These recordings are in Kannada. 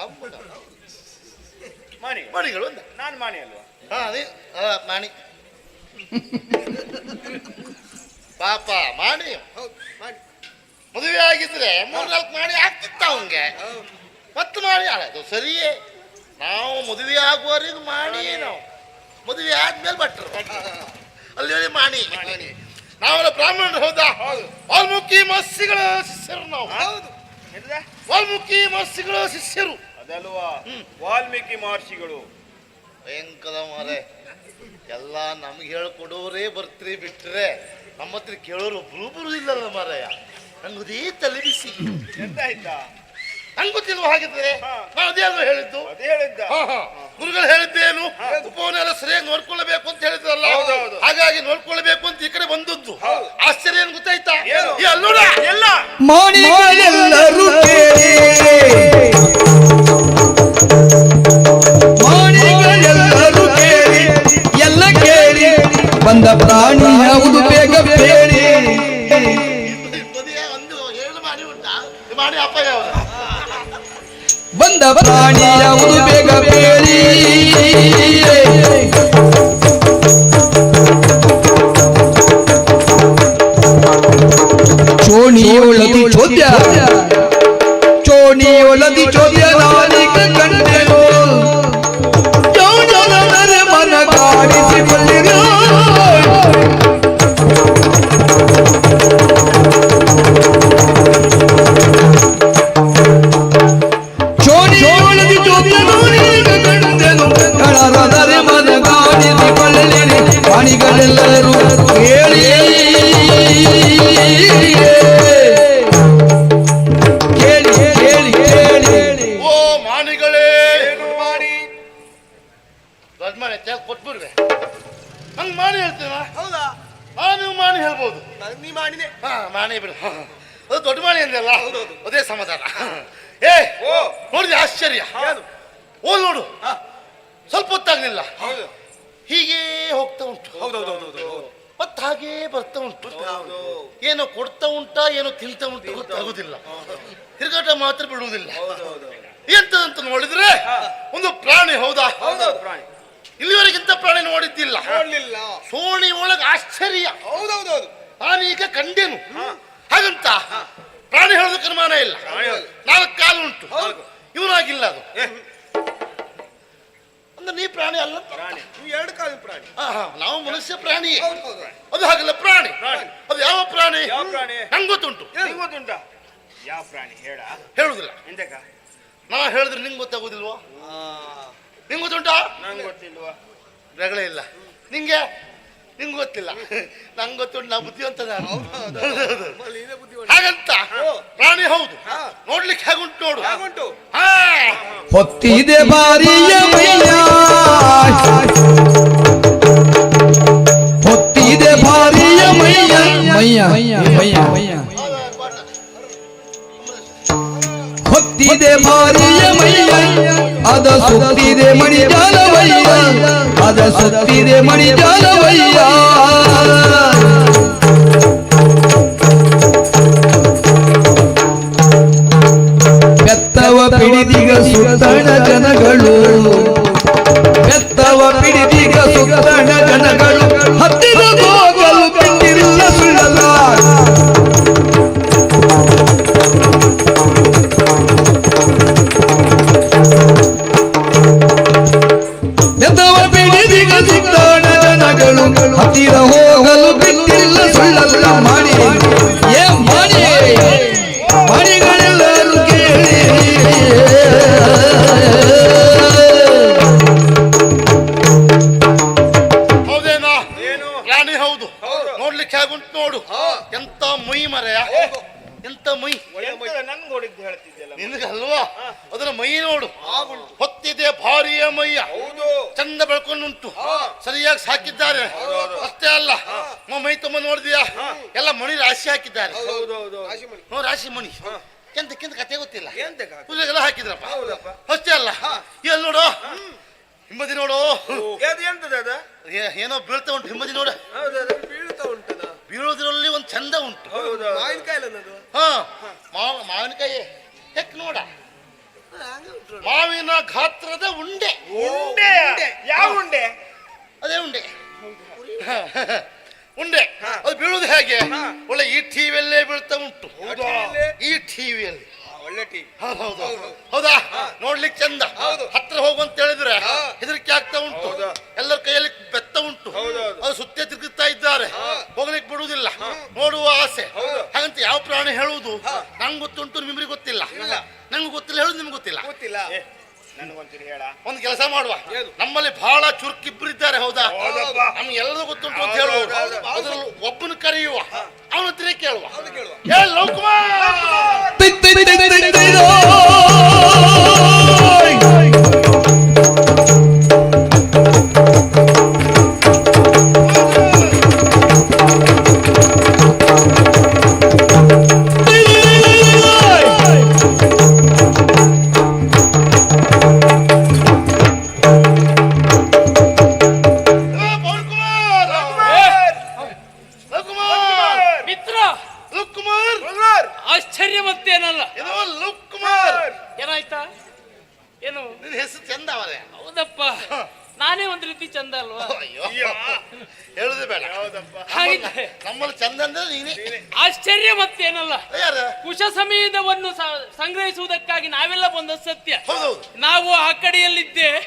ಬ್ರಾಹ್ಮಣ ಮಾಣಿಗಳು ಮಣಿಗಳು ನಾನು ಮಾಣಿ ಅಲ್ವಾ? ಹಾ ಅದೇ. ಆ, ಮಾಣಿ. ಪಾಪ ಮಾಣಿ. ಹೌದು ಮಾಡಿ ಮದುವೆ ಆಗಿದ್ರೆ ಮೂರ್ನಾಲ್ಕು ಮಾಡಿ ಆಗ್ತಿತ್ತ ಅವಂಗೆ ಹೌದು ಮತ್ತೆ ಮಾಡಿ ಅದು ಸರಿಯೇ. ನಾವು ಮದುವೆ ಆಗುವವರೆಗೂ ಮಾಡಿ ನಾವು. ಮದುವೆ ಆದ್ಮೇಲೆ ಭಟ್ರು. ಅಲ್ಲಿ ಮಾಡಿ ನಾವೆಲ್ಲ ಬ್ರಾಹ್ಮಣರು ಹೌದಾ. ವಾಲ್ಮೀಕಿ ಮಹರ್ಷಿಗಳ ಶಿಷ್ಯರು ನಾವು. ಹೌದು. ಎಂತದ? ವಾಲ್ಮೀಕಿ ಮಹರ್ಷಿಗಳ ಶಿಷ್ಯರು. ಅದಲ್ವಾ ವಾಲ್ಮೀಕಿ ಮಹರ್ಷಿಗಳು. ಭಯಂಕರ ಮಾರೆ. ಎಲ್ಲ ನಮ್ಗೆ ಹೇಳ್ಕೊಡೋರೇ ಬರ್ತೀರಿ ಬಿಟ್ರೆ ನಮ್ಮ ಹತ್ರ ಕೇಳೋರು ಒಬ್ರೊಬ್ರು ಇಲ್ಲಲ್ಲ ಮಾರಾಯ. ನಂಗದೇ ತಲೆ ಬಿಸಿ. ಎಂತ ಆಯ್ತಾ ನಂಗೆ ಗೊತ್ತಿಲ್ವ ಹಾಗಿದ್ರೆ? ಅದೇನು ನಾನು ಅದೇ ಅಲ್ವಾ ಹೇಳಿದ್ದು? ಅದೇ ಹೇಳಿದ್ದ. ಹಾ, ಹಾ. ಗುರುಗಳು ಹೇಳಿದ್ದೇನು? ಉಪವನ್ನೆಲ್ಲ ಸರಿಯಾಗಿ ನೋಡ್ಕೊಳ್ಬೇಕು ಅಂತ ಹೇಳಿದ್ರಲ್ಲ? ಹೌದು ಹಾಗಾಗಿ ನೋಡ್ಕೊಳ್ಬೇಕು ಅಂತ ಈ ಕಡೆ ಬಂದದ್ದು. ಆಶ್ಚರ್ಯ ಏನ್ ಗೊತ್ತಾಯ್ತಾ? ಏನು? ಈ ಅಲ್ಲೋಡ! ಎಲ್ಲ. ಮಾಣಿಗಳೆಲ್ಲರೂ ಕೇಳಿ. ಬಂದ ಪ್ರಾಣಿ ಯಾವುದು ಬೇಗ ಬೇಡಿ ಬದಿಯ ಒಂದು ಏಳು ಮಾಡಿ ಉಂಟಾ ಈ ಮಾಡಿ ಅಪ್ಪ ಯಾವ್ದು ಬಂದ ಪ್ರಾಣಿ ಯಾವುದು ಬೇಗ ಬೇಡಿ ಮಾಣಿ ಬಿಡು. ಅದು ದೊಡ್ಡ ಮಾಳಿ ಅಂದಲ್ಲ ಹೌದು ಅದೇ ಸಮಾಧಾನ. ಏ ಓ. ನೋಡಿದೆ ಆಶ್ಚರ್ಯ. ಓ ನೋಡು. ಸ್ವಲ್ಪ ಹೊತ್ತಾಗ್ಲಿಲ್ಲ. ಹೌದು. ಹೀಗೆ ಹೋಗ್ತಾ ಉಂಟು. ಹೌದು ಮತ್ತೆ ಹಾಗೇ ಬರ್ತಾ ಉಂಟು. ಏನೋ ಕೊಡ್ತಾ ಉಂಟಾ ಏನೋ ತಿಂತಾ ಉಂಟು ಗೊತ್ತಾಗುದಿಲ್ಲ. ತಿರುಗಾಟ ಮಾತ್ರ ಬಿಡುವುದಿಲ್ಲ. ಹೌದು ಎಂತದಂತ ನೋಡಿದ್ರೆ ಒಂದು ಪ್ರಾಣಿ ಹೌದಾ? ಇಲ್ಲಿವರೆಗಿಂತ ಪ್ರಾಣಿ ನೋಡಿದ್ದಿಲ್ಲ. ನೋಡ್ಲಿಲ್ಲ. ಸೋಣಿ ಒಳಗೆ ಆಶ್ಚರ್ಯ. ಹೌದೌದೌದು ನಾನೀಗ ಕಂಡೇನು. ಹಾಗಂತ ಪ್ರಾಣಿ ಹೇಳೋದಕ್ಕೆ ಅನುಮಾನ ಇಲ್ಲ. ನಾಲ್ಕು ಕಾಲು ಉಂಟು. ಇವನಾಗಿಲ್ಲ ಅದು. ಅಂದ್ರೆ ನೀ ಪ್ರಾಣಿ ಅಲ್ಲ. ಪ್ರಾಣಿ. ಎರಡು ಕಾಲು ಪ್ರಾಣಿ. ನಾವು ಮನುಷ್ಯ ಪ್ರಾಣಿ. ಅದು ಹಾಗಲ್ಲ ಪ್ರಾಣಿ. ಅದು ಯಾವ ಪ್ರಾಣಿ? ನಂಗೆ ಗೊತ್ತುಂಟು. ಗೊತ್ತುಂಟ? ಯಾವ ಪ್ರಾಣಿ? ಹೇಳ. ಹೇಳುದಿಲ್ಲ. ನಾ ಹೇಳಿದ್ರೆ ನಿಂಗೆ ಗೊತ್ತಾಗೋದಿಲ್ವಾ? ನಿಂಗೆ ಗೊತ್ತುಂಟಾ? ನಂಗೆ ಗೊತ್ತಿಲ್ವಾ? ರಗಳೇ ಇಲ್ಲ. ನಿಂಗೆ? ನಿಂಗೆ ಗೊತ್ತಿಲ್ಲ. ನಂಗೆ ಗೊತ್ತುಂಟು ನಾ ಬುದ್ಧಿವಂತ ನಾನು. ಹೌದು. ಹೌದು. ನೀನೇ ಬುದ್ಧಿವಂತ. ಹಾಗಂತ? ಪ್ರಾಣಿ ಹೌದು. ಹಾ. ನೋಡ್ಲಿಕ್ಕೆ ಹೇಗುಂಟು ನೋಡು. ಹೇಗುಂಟು. ಹಾ. ಹೊತ್ತಿದೆ ಬಾರಿಯ ಮೈಯ ಹೊತ್ತಿದೆ ಬಾರಿಯ ಮೈಯ ಮೈಯ ಮೈಯ ಮೈಯ. ಹೊತ್ತಿದೆ ಭಾರಿಯ ಮೈಯ, ಅದ ಸುತ್ತಿದೆ ಮಣಿ ಜಾಲವಯ್ಯ ಅದ ಸುತ್ತಿದೆ ಮಣಿ ಜಾಲವಯ್ಯ ಬೆತ್ತವ ಪಿಡಿದಿಗ ಸುತ್ತಣ ಜನಗಳು ಹಾ. ಸರಿಯಾಗಿ ಸಾಕಿದ್ದಾರೆ. ಅಷ್ಟೇ ಅಲ್ಲ. ಮ- ತುಂಬ ನೋಡಿದ್ಯಾ? ಎಲ್ಲ ಮಣಿ ರಾಶಿ ಹಾಕಿದ್ದಾರೆ. ರಾಶಿ ಮಣಿ. ಎಂತಕ್ಕಿಂತ ಕತೆ ಗೊತ್ತಿಲ್ಲ. ಪೂಜೆಗೆಲ್ಲ ಹಾಕಿದ್ರಪ್ಪ. ಅಷ್ಟೇ ಅಲ್ಲ. ಎಲ್ಲಿ ನೋಡು? ಹಿಂಬದಿ ನೋಡು. ಏನೋ ಬೀಳ್ತಾ ಉಂಟು ಹಿಂಬದಿ ನೋಡು. ಹೌದು ಒಂದ್ ಬೀಳ್ತಾ ಬೀಳೋದ್ರಲ್ಲಿ ಚಂದ ಉಂಟು. ಮಾವಿನಕಾಯಿ ಹಾ. ಮಾವ ಮಾವಿನಕಾಯಿ. ಹೆಕ್ ನೋಡ. ಮಾವಿನ ಗಾತ್ರದ ಉಂಡೆ. ಉಂಡೆ. ಯಾವ ಉಂಡೆ? ಅದೇ ಉಂಡೆ. ಉಂಡೆ. ಅದು ಬೀಳುದು ಹೇಗೆ? ಒಳ್ಳೆ ಈ ಟಿವಿಯಲ್ಲೇ ಬೀಳ್ತಾ ಉಂಟು? ಈ ಟಿವಿಯಲ್ಲಿ. ಒಳ್ಳೆ ಟಿವಿ. ಹೌದು. ಹೌದಾ. ನೋಡ್ಲಿಕ್ಕೆ ಚಂದ. ಹತ್ರ ಹೋಗುವಂತ ಹೇಳಿದ್ರೆ ಹಾ. ಹೆದರಿಕೆ ಆಗ್ತಾ ಉಂಟು. ಎಲ್ಲರ ಕೈಯಲ್ಲಿ ಬೆತ್ತ ಉಂಟು. ಅದು ಸುತ್ತೆ ತಿರುಗುತ್ತಾ ಇದ್ದಾರೆ. ಹೋಗ್ಲಿಕ್ಕೆ ಬಿಡುವುದಿಲ್ಲ. ನೋಡುವ ಆಸೆ. ಹೌದು. ಹಾಗಂತ ಯಾವ ಪ್ರಾಣಿ ಹೇಳುವುದು? ನಂಗೆ ಗೊತ್ತುಂಟು ನಿಮ್ಗೆ ಗೊತ್ತಿಲ್ಲ. ನಂಗೆ ಗೊತ್ತಿಲ್ಲ ಹೇಳುದು ನಿಮ್ಗೆ ಗೊತ್ತಿಲ್ಲ. ಗೊತ್ತಿಲ್ಲ. ಒಂದು ಕೆಲಸ ಮಾಡುವ. ನಮ್ಮಲ್ಲಿ ಬಹಳ ಚುರುಕಿಬ್ರು ಇದ್ದಾರೆ ಹೌದಾ. ನಮ್ಗೆ ಎಲ್ಲರೂ ಗೊತ್ತುಂಟು ಅಂತ ಹೇಳುವ ಹೇಳುವರು. ಅದ್ರಲ್ಲಿ ಒಬ್ಬನ ಕರೆಯುವ ಅವನ ಹತ್ರ ಕೇಳುವ. ಹೌದು ಕೇಳುವ. ಹೇಳ ಲೋಕುಮಾರ್!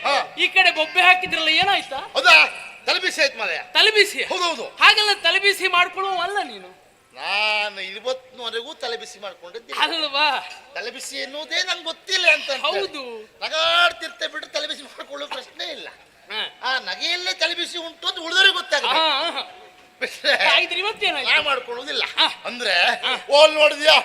ಹಾ. ಈ ಕಡೆ ಬೊಬ್ಬೆ ಹಾಕಿದ್ರಲ್ಲ ಏನಾಯ್ತಾ? ಹೌದಾ? ತಲೆಬಿಸಿ ಆಯ್ತು ಮಲಯ ತಲೆಬಿಸಿ ಹೌದೌದು ಹಾಗೆಲ್ಲ ತಲೆಬಿಸಿ ಮಾಡ್ಕೊಳ್ಳುವಲ್ಲ ನೀನು. ನಾನು ಇವತ್ತಿನವರೆಗೂ ತಲೆಬಿಸಿ ಮಾಡ್ಕೊಂಡಿದ್ದೆ ಅಲ್ವಾ? ತಲೆ ಬಿಸಿ ಎನ್ನುವುದೇ ನಂಗೆ ಗೊತ್ತಿಲ್ಲ ಅಂತ ಹೌದು. ನಗಾಡ್ತಿರ್ತೆ ಬಿಟ್ಟು ತಲೆಬಿಸಿ ಮಾಡ್ಕೊಳ್ಳೋ ಪ್ರಶ್ನೆ ಇಲ್ಲ. ಆ ನಗೆಯಲ್ಲೇ ತಲೆಬಿಸಿ ಉಂಟು ಅಂತ ಉಳಿದವರಿಗೆ ಗೊತ್ತಾಗುತ್ತೆ ಹಾ, ಹಾ. ಬಿಟ್ರೆ ಹಾಗಿದ್ರೆ ನಾ ಮಾಡ್ಕೊಳ್ಳೋದಿಲ್ಲ ಅಂದ್ರೆ ಓಲ್ ನೋಡಿದ್ಯಾ?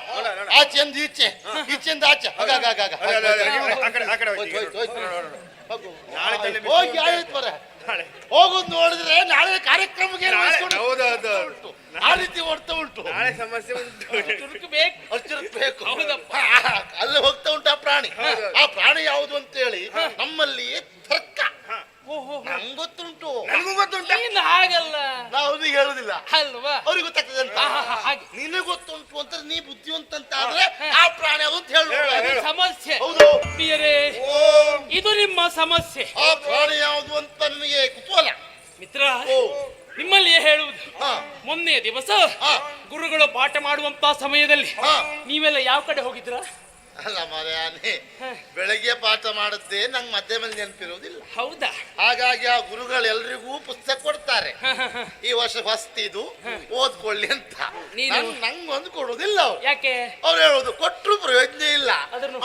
ಆಚೆಂದ ಈಚೆ ಈಚೆಂದ ಆಚೆ. ಆಗ ಆಗ ಆಗ, ಆಗ. ಅಲ್ಲ, ಅಲ್ಲ, ಅಲ್ಲ, ಆ ಕಡೆ ಆ ಕಡೆ ಹೋಯ್ತು, ಹೋಯ್ತು, ಹೋಯ್ತು, ಹೋಯ್ತು. ಹೋಗು. ನಾಳೆ ತಲೆ ಬಿಸಿ ಹೋಗಿ ಆಯ್ತು ಬರ ನಾಳೆ. ಹೋಗುದು ನೋಡಿದ್ರೆ ನಾಳೆ ಕಾರ್ಯಕ್ರಮಕ್ಕೆ ನಾಳೆ- ವಹಿಸ್ಕೊಂಡು ಹೌದು, ಹೌದು, ಹೌದು. ಉಂಟು. ಆ ರೀತಿ ಓಡ್ತಾ ಉಂಟು. ನಾಳೆ ಸಮಸ್ಯೆ ಉಂಟು ಚುರುಕು ಬೇಕು ಹೌದಪ್ಪ. ಅಲ್ಲಿ ಹೋಗ್ತಾ ಉಂಟು ಆ ಪ್ರಾಣಿ. ಆ ಪ್ರಾಣಿ ಯಾವುದು ಅಂತ ಹೇಳಿ ನಮ್ಮಲ್ಲಿ ತರ್ಕ ನಂಗೆ ಗೊತ್ತುಂಟು. ನನಗೂ ಗೊತ್ತುಂಟು? ನೀನು ಹಾಗಲ್ಲ. ಅವ್ರಿಗೆ ಹೇಳುದಿಲ್ಲ. ಅಲ್ವಾ? ಅವ್ರಿಗೆ ಗೊತ್ತಾಗ್ತದೆ ಅಂತ ಹಾಗೆ. ನಿನಗೆ ಗೊತ್ತುಂಟು ಅಂತ ನೀ ಬುದ್ಧಿವಂತ ಅಂತ ಆದ್ರೆ ಆ ಪ್ರಾಣಿ ಅದು ಅಂತ ಹೇಳು. ಸಮಸ್ಯೆ. ಹೌದು. ಪ್ರಿಯರೇ ಇದು ನಿಮ್ಮ ಸಮಸ್ಯೆ. ಆ ಪ್ರಾಣಿ ಯಾವುದು ಅಂತ ನಿಮಗೆ ಕುತೂಹಲ? ಮಿತ್ರ ಓ. ನಿಮ್ಮಲ್ಲಿ ಹೇಳುವುದು. ಹಾ. ಮೊನ್ನೆ ದಿವಸ ಹಾ. ಗುರುಗಳು ಪಾಠ ಮಾಡುವಂತ ಸಮಯದಲ್ಲಿ ಹಾ. ನೀವೆಲ್ಲ ಯಾವ ಕಡೆ ಹೋಗಿದ್ರ ಅಲ್ಲ ಮಾರ್ಯಾನೆ ಬೆಳಗ್ಗೆ ಪಾಠ ಮಾಡುತ್ತೆ ನಂಗೆ ಮಧ್ಯೆ ಮೇಲೆ ನೆನಪಿರುವುದಿಲ್ಲ. ಹೌದಾ? ಹಾಗಾಗಿ ಆ ಗುರುಗಳು ಎಲ್ರಿಗೂ ಪುಸ್ತಕ ಕೊಡ್ತಾರೆ. ಈ ವರ್ಷ ಫಸ್ಟ್ ಇದು ಓದ್ಕೊಳ್ಳಿ ಅಂತ. ನಂಗೊಂದು ಕೊಡೋದಿಲ್ಲ ಅವ್ರು. ಯಾಕೆ? ಅವ್ರು ಹೇಳೋದು ಕೊಟ್ಟರು ಪ್ರಯೋಜನ ಇಲ್ಲ.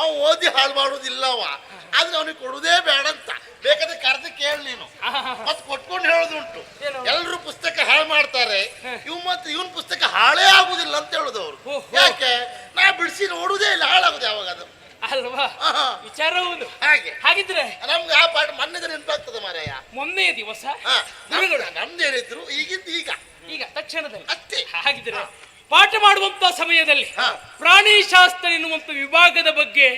ಅವ್ ಓದಿ ಹಾಳು ಮಾಡುದಿಲ್ಲ ಅವ ಆದ್ರೆ ಅವನಿಗೆ ಕೊಡುದೇ ಬೇಡ ಅಂತ ಬೇಕಾದ್ರೆ ಕರೆದು ಕೇಳಿ ನೀನು. ಮತ್ತೆ. ಕೊಟ್ಕೊಂಡು ಹೇಳೋದುಂಟು ಎಲ್ಲರೂ ಎಲ್ರು ಪುಸ್ತಕ ಹಾಳು ಮಾಡ್ತಾರೆ. ಇವ್ ಮತ್ತೆ ಇವನ್ ಪುಸ್ತಕ ಹಾಳೇ ಆಗುದಿಲ್ಲ ಅಂತ ಹೇಳುದು ಅವ್ರು. ಓಹೋ. ಯಾಕೆ? ನಾ ಬಿಡಿಸಿ ನೋಡುದೇ ಇಲ್ಲ ಹಾಳಾಗುದು ಯಾವಾಗ ಅದು. ಅಲ್ವಾ? ಆಹಾ. ವಿಚಾರ ಒಂದು ಹಾಗೆ. ಹಾಗಿದ್ರೆ? ನಮ್ಗೆ ಆ ಪಾಠ ಮೊನ್ನೆದ ನೆನಪಾಗ್ತದೆ ಮಾರಾಯ. ಮೊನ್ನೆ ದಿವಸ? ಹಾ, ಗುರುಗಳು ನಮ್ದು- ನಮ್ದೇನಿದ್ರು ಈಗಿಂದ ಈಗ. ಈಗ ತಕ್ಷಣದಲ್ಲಿ. ಅಷ್ಟೇ. ಹಾಗಿದ್ರೆ ಪಾಠ ಮಾಡುವಂತ ಸಮಯದಲ್ಲಿ ಹಾ. ಪ್ರಾಣಿ ಶಾಸ್ತ್ರ ಎನ್ನುವಂತ ವಿಭಾಗದ ಬಗ್ಗೆ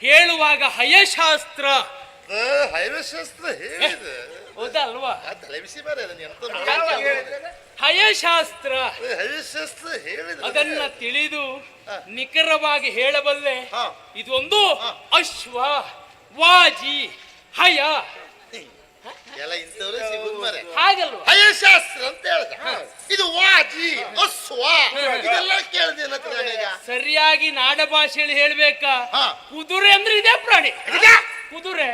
ಹೇಳುವಾಗ ಹಯಶಾಸ್ತ್ರ. ಆ, ಹೈವೇಶಾಸ್ತ್ರ ಹೇಳಿದೆ. ಹೌದಾ ಅಲ್ವಾ ಆ ತಲೆ ಬಿಸಿ ಬೇರೆ ಅದನ್ನ ಎಂತ ಹಯಶಾಸ್ತ್ರ. ಹೈವೇಶಾಸ್ತ್ರ ಹೇಳಿದ್ರೆ ಅದನ್ನ ತಿಳಿದು ನಿಖರವಾಗಿ ಹೇಳಬಲ್ಲೆ ಹಾ. ಇದೊಂದು ಅಶ್ವ ವಾಜಿ ಹಯ. ಎಲ್ಲ ಇಂಥವ್ರೆ ಸಿಗುದು ಮರೆ ಹಾಗಲ್ವಾ? ಹಯಶಾಸ್ತ್ರ ಅಂತ ಹೇಳ್ದ. ಇದು ವಾಜಿ ಅಶ್ವ ಇದೆಲ್ಲ ಕೇಳಿದೆ ನನ್ನ ಹತ್ರ ಈಗ ಸರಿಯಾಗಿ ನಾಡ ಭಾಷೆಯಲ್ಲಿ ಹೇಳ್ಬೇಕಾ? ಹಾ. ಕುದುರೆ ಅಂದ್ರೆ ಇದೇ ಪ್ರಾಣಿ. ಕುದುರೆ.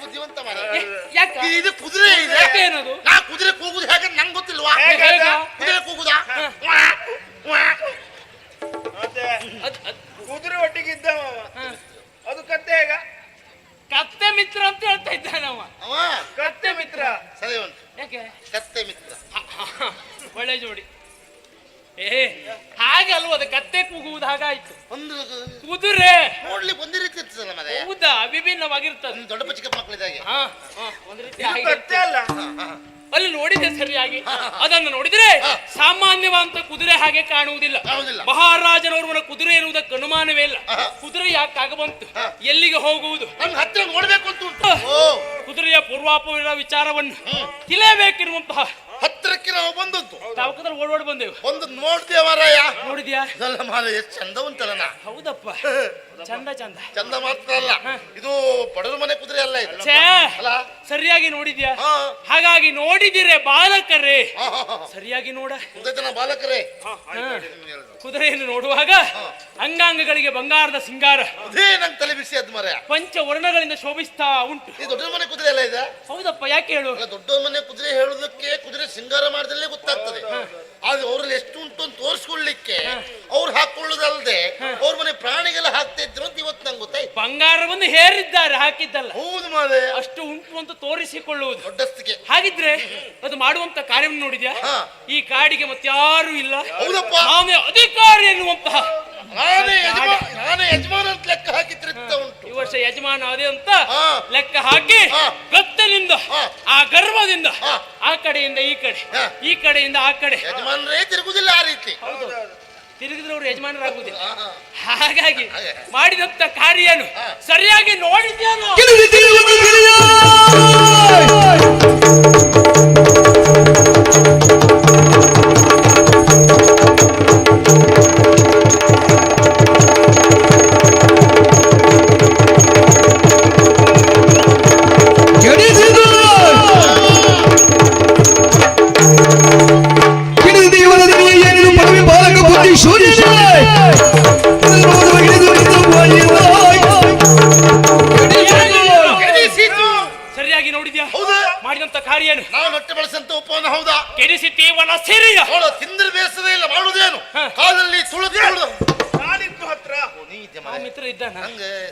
ಬುದ್ಧಿವಂತ ಯಾಕ? ಇದು ಕುದುರೆ ಇದೆ. ಏನದು ನಾ ಕುದುರೆ ಕೂಗುದು ಹೇಗೆ ನಂಗೆ ಗೊತ್ತಿಲ್ವಾ? ಹೋಗುವುದು. ನಮ್ಗೆ ಹತ್ತಿರ ನೋಡ್ಬೇಕು ಅಂತ ಉಂಟು. ಓ. ಕುದುರೆಯ ಪೂರ್ವಾಪರ ವಿಚಾರವನ್ನು ತಿಳಿಯಬೇಕಿರುವಂತಹ ಹತ್ತಿರಕ್ಕೆ ನಾವು ಬಂದದ್ದು ತಾವಕದಲ್ಲಿ ಓಡಾಡಿ ಓಡ್ ಬಂದೆವು ಒಂದು ಮಾರಾಯ. ನೋಡಿದ್ಯಾ? ಇದೆಲ್ಲ ಎಷ್ಟು ಚಂದ ಉಂಟಲ್ಲ ನಾ. ಹೌದಪ್ಪ. ಚಂದ ಚಂದ ಚಂದ. ಮಾತ್ರ ಅಲ್ಲ. ಇದು ಬಡವ್ರ ಮನೆ ಕುದುರೆ ಅಲ್ಲ ಇದು. ಛೇ ಅಲ್ಲ? ಸರಿಯಾಗಿ ನೋಡಿದ್ಯಾ? ಹಾ. ಹಾಗಾಗಿ ನೋಡಿದಿರೆ ಬಾಲಕರೇ. ಸರಿಯಾಗಿ ನೋಡ. ಜನ ಬಾಲಕರೇ. ಕುದುರೆಯನ್ನು ನೋಡುವಾಗ ಅಂಗಾಂಗಗಳಿಗೆ ಬಂಗಾರದ ಸಿಂಗಾರ. ಅದೇ ನಂಗೆ ತಲೆ ಬಿಸಿ ಅದ್ ಮರ ಪಂಚ ವರ್ಣಗಳಿಂದ ಶೋಭಿಸ್ತಾ ಉಂಟು. ಈ ದೊಡ್ಡ ಮನೆ ಕುದುರೆ ಅಲ್ಲ ಇದೆ? ಹೌದಪ್ಪ ಯಾಕೆ ಹೇಳು? ದೊಡ್ಡ ಮನೆ ಕುದುರೆ ಹೇಳುದಕ್ಕೆ ಕುದುರೆ ಸಿಂಗಾರ ಮಾಡಿದಲ್ಲೇ ಗೊತ್ತಾಗ್ತದೆ. ಆದ್ರೆ ಅವ್ರಲ್ಲಿ ಎಷ್ಟು ಉಂಟು ಅಂತ ತೋರಿಸ್ಕೊಳ್ಳಿಕ್ಕೆ ಅವ್ರು ಹಾಕೊಳ್ಳೋದಲ್ದೆ ಅವ್ರ ಮನೆ ಪ್ರಾಣಿಗೆಲ್ಲ ಹಾಕ್ತಾ ಇದ್ರು ಅಂತ ಇವತ್ತು ನಂಗೆ ಗೊತ್ತಾಯ್ತು ಬಂಗಾರವನ್ನು ಹೇರಿದ್ದಾರೆ ಹಾಕಿದ್ದಲ್ಲ. ಹೌದು ಮಾದೆ ಅಷ್ಟು ಉಂಟು ಅಂತ ತೋರಿಸಿಕೊಳ್ಳುವುದು. ದೊಡ್ಡಸ್ತಿಗೆ. ಹಾಗಿದ್ರೆ ಅದು ಮಾಡುವಂತ ಕಾರ್ಯವನ್ನು ನೋಡಿದ್ಯಾ? ಹಾ. ಈ ಕಾಡಿಗೆ ಯಾರು ಇಲ್ಲ. ಹೌದಪ್ಪ. ನಾನೇ ಅಧಿಕಾರಿ ಎನ್ನುವಂತಹ. ನಾನೇ ಯಜಮಾನ ನಾನೇ ಯಜಮಾನ ಅಂತ ಲೆಕ್ಕ ಹಾಕಿ ತಿರುಗ್ತಾ ಉಂಟು. ಈ ವರ್ಷ ಯಜಮಾನ ಅದೇ ಅಂತ ಹಾ. ಲೆಕ್ಕ ಹಾಕಿ ಹಾ. ಗತ್ತಲಿಂದ ಹಾ. ಆ ಗರ್ವದಿಂದ ಹಾ. ಆ ಕಡೆಯಿಂದ ಈ ಕಡೆ ಹಾ. ಈ ಕಡೆಯಿಂದ ಆ ಕಡೆ. ಯಜಮಾನರೇ ತಿರುಗುದಿಲ್ಲ ಆ ರೀತಿ. ತಿರುಗಿದ್ರೆ ಅವರು ಯಜಮಾನರಾಗುವುದಿಲ್ಲ. ಹಾಗಾಗಿ ಹಾಗೆ. ಮಾಡಿದಂತ ಕಾರ್ಯನು. ಸರಿಯಾಗಿ ನೋಡಿದ್ಯಾನು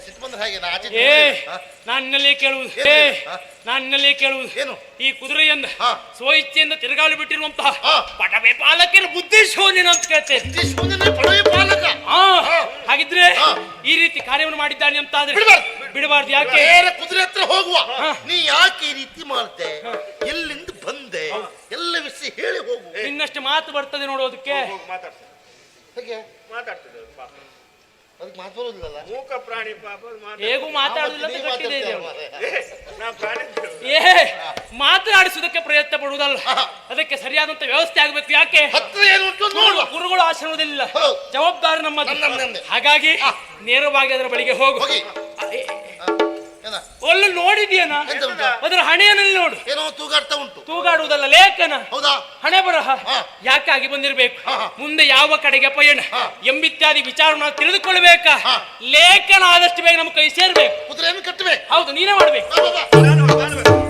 ಸಿಟ್ಟು ಬಂದ್ರೆ ಹಾಗೆ? ನಾ ಆಚೆ ಏ ನಾನಿನ್ನಲ್ಲೇ ಕೇಳುವುದು ಏನು? ಏ ನಾನಿನ್ನಲ್ಲೇ ಕೇಳುವುದು ಏನು? ಈ ಕುದುರೆಯನ್ನು ಹಾ. ಸ್ವಇಚ್ಛೆಯಿಂದ ತಿರುಗಾಳಿ ಬಿಟ್ಟಿರುವಂತಹ. ಪಟವೆ ಪಾಲಕರ ಬುದ್ಧಿ ಶೂನ್ಯನು ಅಂತ ಕೇಳ್ತೇನೆ. ಬುದ್ಧಿ ಮುಂದಿನ ಪಡವೆ ಪಾಲಕ. ಹಾಗಿದ್ರೆ. ಈ ರೀತಿ ಕಾರ್ಯವನ್ನು ಮಾಡಿದ್ದಾನೆ ಅಂತ ಆದ್ರೆ ಬಿಡಬಾರ್ದು. ಬಿಡಬಾರ್ದು ಯಾಕೆ? ಬೇರೆ ಕುದುರೆ ಹತ್ರ ಹೋಗುವ. ನೀ ಯಾಕೆ ಈ ರೀತಿ ಮಾಡ್ತೆ? ಎಲ್ಲಿಂದ ಬಂದೆ? ಎಲ್ಲ ವಿಷಯ ಹೇಳಿ ಹೋಗು. ಇನ್ನಷ್ಟು ಮಾತು ಬರ್ತದೆ ನೋಡೋದಕ್ಕೆ. ಹೋಗಿ ಮಾತಾಡ್ತೇನೆ. ಹೇಗೆ? ಅದಕ್ಕೆ ಮಾತು ಮೂಕ ಪ್ರಾಣಿ ಪಾಪ ಅದು ಮಾತಾಡ್- ಹೇಗೂ ಮಾತಾಡುದಿಲ್ಲ ಅಂತ ನೀ ಗಟ್ಟಿದೆ ಇದೆ. ಮಾತಾಡ್ತೀಯ ಅವನು. ನಾ ಪ್ರಾಣಿ ಏ ಮಾತನಾಡಿಸುವುದಕ್ಕೆ ಪ್ರಯತ್ನ ಪಡುವುದಲ್ಲ. ಅದಕ್ಕೆ ಸರಿಯಾದಂತ ವ್ಯವಸ್ಥೆ ಆಗಬೇಕು ಯಾಕೆ? ಹತ್ರ ಏನು ಉಂಟು ನೋಡುವ ಗುರುಗಳು ಆಶ್ರಮದಲ್ಲಿಲ್ಲ ಹೌದು. ಜವಾಬ್ದಾರಿ ನಮ್ಮ ನಮ್- ನಮ್- ಹಾಗಾಗಿ ನೇರವಾಗಿ ಅದರ ಬಳಿಗೆ ಹೋಗು. ಹೋಗಿ. ಒಳ್ಳೆ ನೋಡಿದ್ಯಾನ ಎಂತ ಉಂಟು? ಅದರ ಹಣೆಯಲ್ಲಿ ನೋಡು ಏನೋ ತೂಗಾಡ್ತಾ ಉಂಟು ತೂಗಾಡುವುದಲ್ಲ ಲೇಖನ ಹೌದಾ ಹಣೆ ಬರಹ ಹಾ. ಯಾಕಾಗಿ ಬಂದಿರಬೇಕು ಹಾ, ಹಾ. ಮುಂದೆ ಯಾವ ಕಡೆಗೆ ಪಯಣ ಹಾ. ಎಂಬಿತ್ಯಾದಿ ವಿಚಾರವನ್ನ ತಿಳಿದುಕೊಳ್ಬೇಕಾ ಹಾ. ಲೇಖನ ಆದಷ್ಟು ಬೇಗ ನಮ್ಮ ಕೈ ಸೇರ್ಬೇಕು ಕುದುರೆಯನ್ನು ಕಟ್ಟಬೇಕು ಹೌದು ನೀನೇ ಮಾಡ್ಬೇಕು. ನಾನು ನಾನು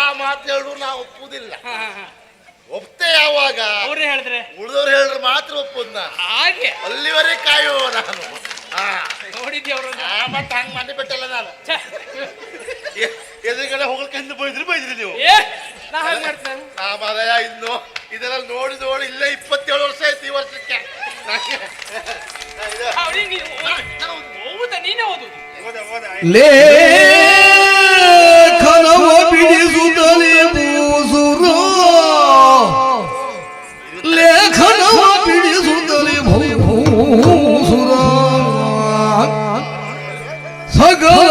ಆ ಮಾತು ಹೇಳು ನಾವು ಹಾ. ಒಪ್ತೆ ಯಾವಾಗ? ಅವ್ರೇ ಹೇಳಿದ್ರೆ? ಉಳಿದವ್ರು ಹೇಳಿದ್ರೆ ಮಾತ್ರ ಒಪ್ಪುದ್ ನಾ ಹಾಗೆ? ಅಲ್ಲಿವರೆಗೆ ಕಾಯುವ ನಾನು. ಹಾ. ನೋಡಿದ್ಯ ಅವ್ರನ್ನ ಆ, ಮತ್ತೆ ಹಂಗ್ ಮಾಡಿ ಬಿಟ್ಟಲ್ಲ ನಾನು. ಎದುರುಗಡೆ ಹೋಗ್ಲಿಕ್ಕೆ ಬೈದ್ರಿ ಬೈದ್ರಿ ನೀವು. ಏ ನಾ ಹಾಗೆ ಮಾಡ್ತೇನೆ. ನಾ ಮರಯ ಇನ್ನು ಇದೆಲ್ಲ ನೋಡಿ ನೋಡಿ ಇಲ್ಲೇ ಇಪ್ಪತ್ತೇಳು ವರ್ಷ ಆಯ್ತು ಈ ವರ್ಷಕ್ಕೆ. ಅವ್ರಿಗೆ ನಾನು ಹೌದಾ ನೀನೇ ಓದು ಹೋದ ಹೋದ ಲೇಖನವ ಬಿಡಿಸುತ್ತಲೇ ಭೂಸುರ ಲೇಖನವ ಬಿಡಿಸುತ್ತಲೇ ಭೂಸುರ ಸಕಲ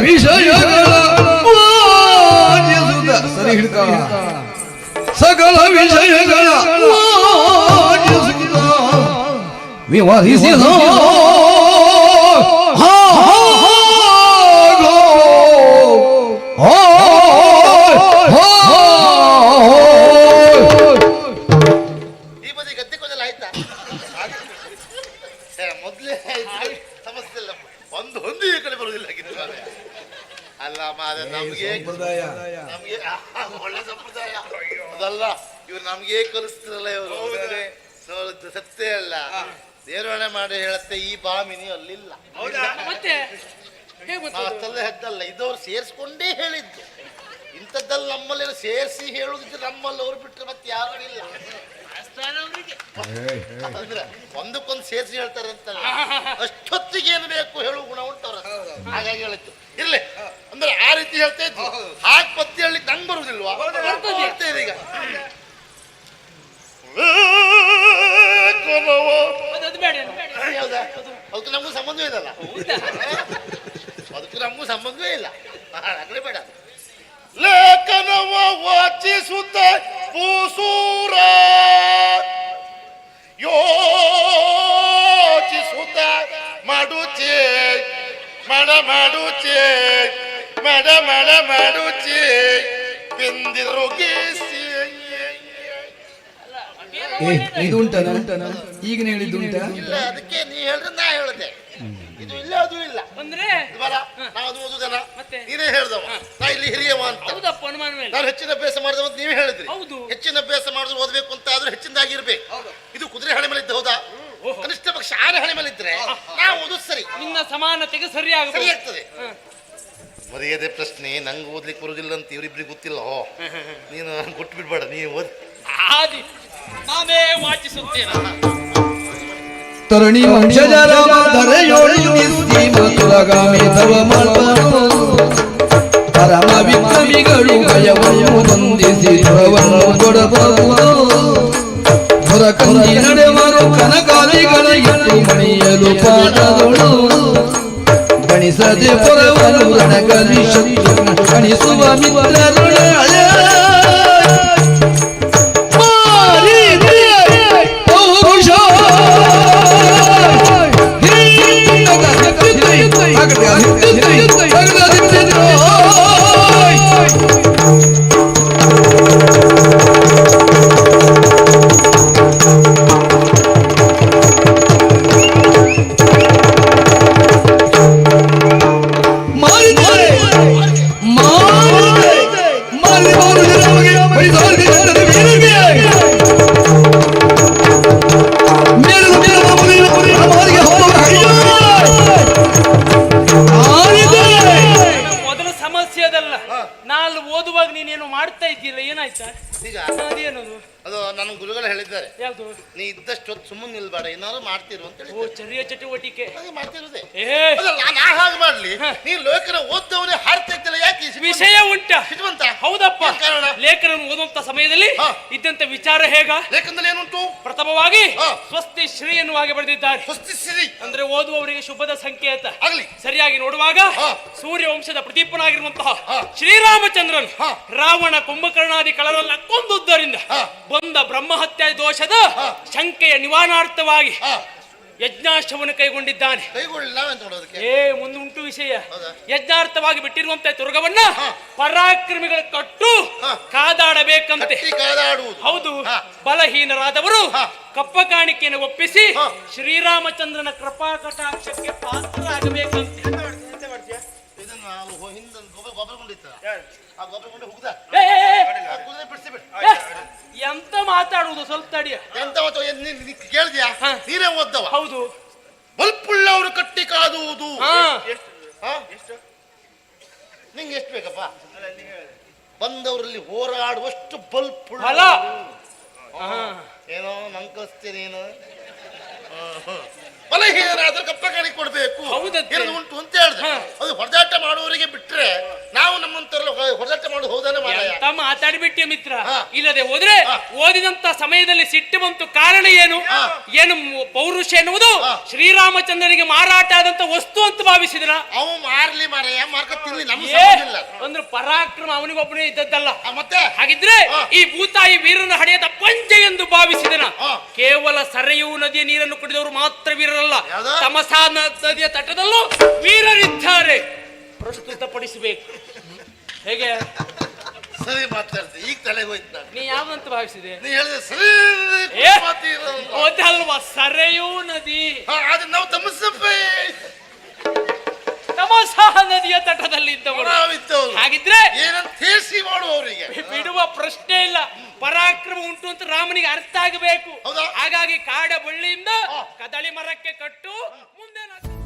ವಿಷಯಗಳ ವಾಚಿಸುತ್ತ ಸರಿ ಹಿಡ್ಕ ಸಕಲ ವಿಷಯಗಳ ವಾಚಿಸುತ್ತ ವಿವರಿಸಿದ ಹಾ ನಮ್ಗೆ ಸಂಪ್ರದಾಯ. ನಮ್ಗೆ ಒಳ್ಳೆ ಸಂಪ್ರದಾಯ. ಅದಲ್ಲ ಇವ್ರು ನಮ್ಗೆ ಕಲಿಸ್ತಿರಲ್ಲ ಇವರು? ಸತ್ಯ ಅಲ್ಲ. ದೇವರಣೆ ಮಾಡಿ ಹೇಳತ್ತೆ ಈ ಬಾಮಿನಿ ಅಲ್ಲಿಲ್ಲ. ಹೌದಾ? ಮತ್ತೆ? ಅಷ್ಟೆಲ್ಲ ಹೆದ್ದಲ್ಲ. ಇದವ್ರು ಸೇರಿಸ್ಕೊಂಡೇ ಹೇಳಿದ್ದು. ಇಂಥದ್ದೆಲ್ಲ ನಮ್ಮಲ್ಲಿ ಸೇರಿಸಿ ಹೇಳುದಿದ್ರೆ ನಮ್ಮಲ್ಲಿ ಅವ್ರು ಬಿಟ್ಟರೆ ಮತ್ತೆ ಯಾರು ಇಲ್ಲ. ಅಂದ್ರೆ ಒಂದಕ್ಕೊಂದು ಸೇರಿಸಿ ಹೇಳ್ತಾರೆ ಅಂತ ಅಷ್ಟೊತ್ತಿಗೆ ಏನು ಬೇಕು ಹೇಳುವ ಗುಣ ಉಂಟವ್ರ ಹಾಗಾಗಿ ಹೇಳಿತ್ತು ಇರ್ಲಿ. ಅಂದ್ರೆ ಆ ರೀತಿ ಹೇಳ್ತಾ ಇದ್ದು ಹಾಗೆ ಪತ್ತಿ ಹೇಳಿ ನಂಗೆ ಬರ್ತದೆ. ಬರ್ತದೆ ಈಗ. ಹೌದಾ ಅದಕ್ಕೆ ನಮಗೂ ಸಂಬಂಧವೇ ಇದಲ್ಲ. ಅದಕ್ಕೆ ಅದಕ್ಕೂ ನಮಗೂ ಸಂಬಂಧವೇ ಇಲ್ಲ. ಆಗಲೇ ಬೇಡ ಲೇಖನವ ವಾಚಿಸುತ್ತ ಪೂಸೂರ. ಯೋಚಿಸುತ್ತ ಮಾಡುಚೆ ಮಡ ಮಾಡುಚೆ ಮಡ ಮಡ ಮಾಡುಚೆ ಬೆಂದಿರುಗಿಸಿ. ಇದು ಉಂಟನ ಈಗ ಹೇಳಿದ್ದು ಉಂಟ ಇಲ್ಲ ಅದಕ್ಕೆ ನೀ ಹೇಳಿದ್ರೆ ನಾ ಹೇಳ್ದೆ. ಇದು ಇಲ್ಲ ಅದು ಇಲ್ಲ. ಅಂದ್ರೆ ಇದು ಬರ ನಾನು ಅದು ಓದುದಲ್ಲ ಮತ್ತೆ? ನೀನೇ ಹೇಳ್ದವ. ನಾ ಇಲ್ಲಿ ಹಿರಿಯವ ಅಂತ. ಹೌದಪ್ಪ ಅನುಮಾನ ಮೇಲೆ. ನಾನು ಹೆಚ್ಚಿನ ಅಭ್ಯಾಸ ಮಾಡಿದ ಅಂತ ನೀವೇ ಹೇಳಿದ್ರಿ. ಹೌದು. ಹೆಚ್ಚಿನ ಅಭ್ಯಾಸ ಮಾಡಿದ್ರೆ ಓದಬೇಕು ಅಂತ ಆದ್ರೆ ಹೆಚ್ಚಿನದಾಗಿರ್ಬೇಕು. ಇದು ಕುದುರೆ ಹಣೆ ಮೇಲೆ ಇದ್ದ ಹೌದಾ? ಓಹೋ. ಕನಿಷ್ಠ ಪಕ್ಷ ಆನೆ ಹಣೆ ಮೇಲೆ ಇದ್ರೆ ನಾವು ಓದು ಸರಿ. ನಿನ್ನ ಸಮಾನತೆಗೆ ಸರಿ ಹ. ಮರ್ಯಾದೆ ಪ್ರಶ್ನೆ ನಂಗೆ ಓದ್ಲಿಕ್ಕೆ ಬರೋದಿಲ್ಲ ಅಂತ ಇವರಿಬ್ರಿಗೆ ಗೊತ್ತಿಲ್ಲ. ಹೋ ನೀನು ಕೊಟ್ಟು ಬಿಡ್ಬೇಡ ನೀ ಓದಿ. ಆದಿ. ನಾನೇ ವಾಚಿಸುತ್ತೇನೆ. ತರಣಿ ವಂಶಜರ ಧರೆಯೋಳು ನಿಸ್ತಿ ಮಧುರಗಾಮಿ ಧವ ಪರಮ ವಿಕ್ರಮಿಗಳು ಭಯವನ್ನು ಹೊಂದಿಸಿ ದುರವನ್ನು ಕೊಡಬಹುದು ನಡೆವರು ಕನಕಾಲಿಗಳ ಎತ್ತು ಮಣಿಯಲು ಪಾಠದೊಳು ಗಣಿಸದೆ ಪೊರವನು ರಣಗಲಿ ಗಣಿಸುವ ಮಿತ್ರರೊಳೆ ನೀ ಸುಮ್ಮನೆ ನಿಲ್ಬೇಡ ಏನಾದ್ರು ಮಾಡ್ತಿರು ಅಂತ ಹೇಳಿ ಓ ಚರಿಯ ಚಟುವಟಿಕೆ. ಹಾಗೆ ಮಾಡ್ತಿರೋದೆ. ಏ ಅದಲ್ಲ, ನಾನ್ ಹಾಗೆ ಮಾಡ್ಲಿ. ನೀನ್ ನೀ ಲೋಕನ ಓದ್ದವನೇ ಇದ್ದಲ್ಲ ಯಾಕೆ ವಿಷಯ ಉಂಟ ಹೌದಪ್ಪ ಏನ್ ಕಾರಣ ಲೇಖನ ಓದುವಂತ ಸಮಯದಲ್ಲಿ ಹಾ. ಇದ್ದಂತ ವಿಚಾರ ಹೇಗ ಲೇಖನದಲ್ಲಿ ಏನುಂಟು ಪ್ರಥಮವಾಗಿ ಹಾ. ಸ್ವಸ್ತಿ ಶ್ರೀ ಎನ್ನುವಾಗೆ ಬರೆದಿದ್ದಾರೆ ಸ್ವಸ್ತಿ ಶ್ರೀ ಅಂದ್ರೆ ಓದುವವರಿಗೆ ಶುಭದ ಸಂಕೇತ ಆಗ್ಲಿ ಸರಿಯಾಗಿ ನೋಡುವಾಗ ಹಾ. ಸೂರ್ಯ ವಂಶದ ಪ್ರದೀಪನಾಗಿರುವಂತಹ ಹಾ. ಶ್ರೀರಾಮಚಂದ್ರನ್ ಹಾ. ರಾವಣ ಕುಂಭಕರ್ಣಾದಿ ಕಳರಲ್ಲ ಕೊಂದುದ್ದರಿಂದ ಹಾ. ಬಂದ ಬ್ರಹ್ಮಹತ್ಯೆ ದೋಷದ ಹಾ. ಶಂಕೆಯ ನಿವಾರಣಾರ್ಥವಾಗಿ ಹಾ ಯಜ್ಞಾಶ್ವವನ್ನು ಕೈಗೊಂಡಿದ್ದಾನೆ ಏ ಒಂದು ಉಂಟು ಏ ಮುಂದುಂಟು ವಿಷಯ ಹೌದಾ? ಯಜ್ಞಾರ್ಥವಾಗಿ ಬಿಟ್ಟಿರುವಂತ ತುರ್ಗವನ್ನ ಹಾ. ಪರಾಕ್ರಮಿಗಳ ಕಟ್ಟು ಹಾ. ಕಾದಾಡಬೇಕಂತೆ ಕಟ್ಟಿ ಕಾದಾಡುವುದು ಹೌದು ಹಾ. ಬಲಹೀನರಾದವರು ಹಾ. ಕಪ್ಪ ಕಾಣಿಕೆಯನ್ನು ಒಪ್ಪಿಸಿ ಹಾ. ಶ್ರೀರಾಮಚಂದ್ರನ ಕೃಪಾ ಕಟಾಕ್ಷಕ್ಕೆ ಪಾತ್ರರಾಗಬೇಕಂತೆ ಇದನ್ನು ಹಿಂದ ಗೊಬ್ಬರ ಗೊಬ್ಬರ ಕೊಂಡಿತ್ತ ಆ ಗೊಬ್ಬರ ಗುಂಡಿ ಹುಗ್ದ? ಕುದುರೆ ಬಿಡಿಸಿ ಬಿಡು. ಎಂತ ಮಾತಾಡುವುದು? ಸ್ವಲ್ಪ ತಡಿಯ. ಎಂತ ನೀನ್- ನೀನ್ ಕೇಳ್ದ್ಯಾ? ನೀನೇ ಓದ್ದವ. ಹೌದು. ಬಲ್ಪುಳ್ಳವರು ಕಟ್ಟಿ ಕಾದುವುದು. ನಿಂಗೆ ಎಷ್ಟು ಬೇಕಪ್ಪ? ಬಂದವರಲ್ಲಿ ಹೋರಾಡುವಷ್ಟು ಬಲ್ಪ್ ಫಲ ಹಾ. ಏನೋ ನಂಗೆ ಕಳಿಸ್ತೀನಿ ಏನಾದ್ರೂ ಕಪ್ಪ ಕೊಡ್ಬೇಕು ಹೌದತ್ತೆ. ಏನು ಉಂಟು ಅಂತ ಹೇಳ್ದೆ. ಅದು ಹೊಡೆದಾಟ ಮಾಡುವವರಿಗೆ ಬಿಟ್ರೆ ನಾವು ನಮ್ಮಂತರಲ್ಲ ಹೊ- ಮಾಡಿ ಹೋದಾನೆ ತಮ್ಮ ಮಾರಾಯ ಮಾತಾಡಿಬಿಟ್ಟಿಯ ಮಿತ್ರ? ಇಲ್ಲದೆ ಹೋದ್ರೆ ಓದಿದಂತ ಸಮಯದಲ್ಲಿ ಸಿಟ್ಟು ಬಂತು ಕಾರಣ ಏನು? ಏನು ಪೌರುಷ ಎನ್ನುವುದು ಶ್ರೀರಾಮಚಂದ್ರನಿಗೆ ಮಾರಾಟ ಆದಂತ ವಸ್ತು ಅಂತ ಭಾವಿಸಿದ್ರ? ಅವು ಮಾರ್ಲಿ ಮಾರಾಯ ಮಾರ್ಕ ತಿನ್ಲಿ ನಮ್ಮ ಅಂದ್ರೆ ಪರಾಕ್ರಮ ಅವನಿಗೊಬ್ಬನೇ ಇದ್ದದ್ದಲ್ಲ. ಮತ್ತೆ? ಹಾಗಿದ್ರೆ ಈ ಭೂತಾಯಿ ವೀರನ ಹಡೆಯದ ಪಂಜೆ ಎಂದು ಭಾವಿಸಿದನ? ಕೇವಲ ಸರೆಯೂ ನದಿಯ ನೀರನ್ನು ಕುಡಿದವರು ಮಾತ್ರ ವೀರರಲ್ಲ? ತಮಸಾ ನದಿಯ ತಟದಲ್ಲೂ ವೀರರಿದ್ದಾರೆ. ಪ್ರಸ್ತುತಪಡಿಸಬೇಕು. ಹೇಗೆ? ಸರಿ ಮಾತಾಡ್ತೀನಿ. ಈಗ ತಲೆಗೆ ಹೋಯ್ತು ನಾನು. ನೀ ಯಾವಂತ ಭಾವಿಸಿದೆ? ನೀ ಹೇಳಿದೆ ಸರಿ ಏ? ಅದಲ್ವಾ ಸರೆಯೂ ನದಿ. ಹಾ, ಅದು ನಾವು ತಮಸಪ್ಪೆ ತಮಸಾ ಇದ್ದವರು ಹಾಗಿದ್ರೆ ಏನಂತ ತಿಳಿಸಿ ಮಾಡುವವರಿಗೆ. ಬಿಡುವ ಪ್ರಶ್ನೆ ಇಲ್ಲ. ಪರಾಕ್ರಮ ಉಂಟು ಅಂತ ರಾಮನಿಗೆ ಅರ್ಥ ಆಗಬೇಕು. ಹೌದಾ? ಹಾಗಾಗಿ ಕಾಡ ಬಳ್ಳಿಯಿಂದ. ಕದಳಿ ಮರಕ್ಕೆ ಕಟ್ಟು ಮುಂದೆ ನಡ್ಕೊಂಡು